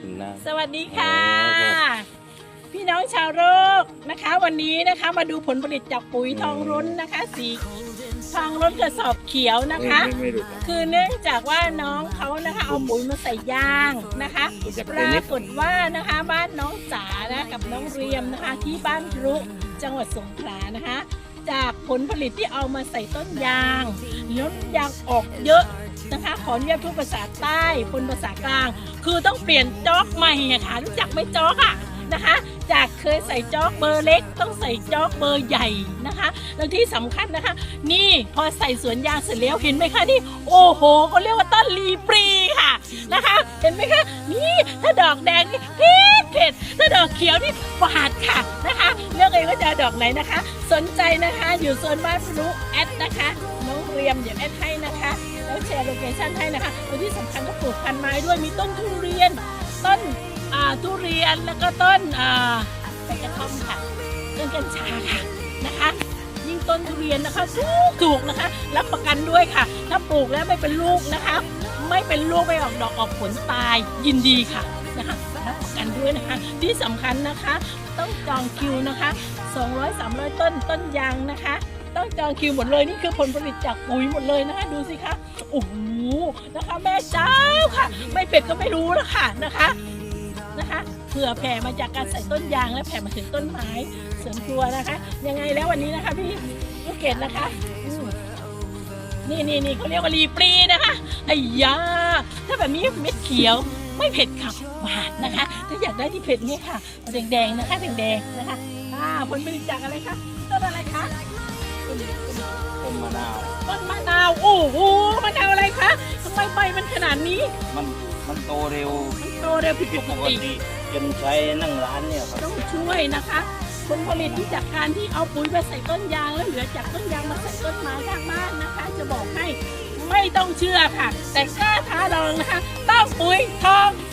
คุณนางสวัสดีค่ะอ๋อครับพี่น้องชาวโรคนะคะ วันนี้นะคะมาดูผลผลิตจากปุ๋ยทองรุ้นนะคะ สีทองรุ้นกระสอบเขียวนะคะไม่ไม่รู้คือเนื่องจากว่าน้องเขานะคะเอาปุ๋ยมาใส่ยางนะคะผมจะปเป็นรานิดกฏว่านะคะบ้านน้องจ๋านะกับน้องเรียมนะคะ ที่บ้านรุจังหวัดสงขลานะคะ จากผลผลิตที่เอามาใส่ต้นยางแล้วยางออกเยอะ นะคะ ขออนุญาตพูดภาษาใต้ปนภาษากลาง คือต้องเปลี่ยนจอกใหม่อะค่ะรู้จักไหมจอกอะนะคะ จากเคยใส่จอกเบอร์เล็ก ต้องใส่จอกเบอร์ใหญ่นะคะ แล้วที่สำคัญนะคะ นี่พอใส่สวนยางเสร็จแล้วเห็นไหมคะนี่โอ้โหเขาเรียกว่าต้นลีปรี ดอกเขียวนี่หวานค่ะนะคะเลือกเองว่าจะดอกไหนนะคะ สนใจนะคะอยู่โซนบ้านพรุแอดนะคะน้องเรียมเดี๋ยวแอดให้นะคะ แล้วแชร์โลเคชั่นให้นะคะแล้วที่สำคัญก็ปลูกพันไม้ด้วยมีต้นทุเรียน ต้นอ่าทุเรียนแล้วก็ต้นอ่าใบกระท่อมค่ะต้นกัญชาค่ะนะคะ ยิ่งต้นทุเรียนนะคะถูกถูกนะคะรับประกันด้วยค่ะ ถ้าปลูกแล้วไม่เป็นลูกนะคะ ไม่เป็นลูกไม่ออกดอกออกผลตายยินดีค่ะนะคะ กันด้วยนะคะ ที่สำคัญนะคะ ต้องจองคิวนะคะ 200 300 ต้นต้นยางนะคะ ต้องจองคิวหมดเลยนี่คือผลผลิตจากปุ๋ยหมดเลยนะคะ ดูสิคะโอ้โหนะคะแม่เจ้าค่ะ ไม่เป็ดก็ไม่รู้ล้วค่ะนะคะนะคะเผื่อแผ่มาจากการใส่ต้นยางและแผ่มาถึงต้นไม้สวนครัวนะคะ ยังไงแล้ววันนี้นะคะพี่ลูกเกดนะคะนี่นี่นี่เขาเรียกว่ารีปรีนะคะไอ้ยาถ้าแบบนี้เม็ดเขียว ไม่เผ็ดค่ะหวานนะคะ ถ้าอยากได้ที่เผ็ดนี่ค่ะเอาแดงๆนะคะแดงๆนะคะอ่าผลผลิตจากอะไรคะต้นอะไรคะต้นต้นต้นมะนาวต้นมะนาวโอ้โหมะนาวอะไรคะทำไมใบมันขนาดนี้ มันมันโตเร็วมันโตเร็วผิดผิดปปกกติติจนใช้นั่งร้านเนี่ยครับต้องช่วยนะคะผลผลิตที่จากการที่เอาปุ๋ยไปใส่ต้นยางแล้วเหลือจากต้นยางมาใส่ต้นไม้ข้างบ้านนะคะ จะบอกให้ไม่ต้องเชื่อค่ะ แต่กล้าท้าลองนะคะ mui talk.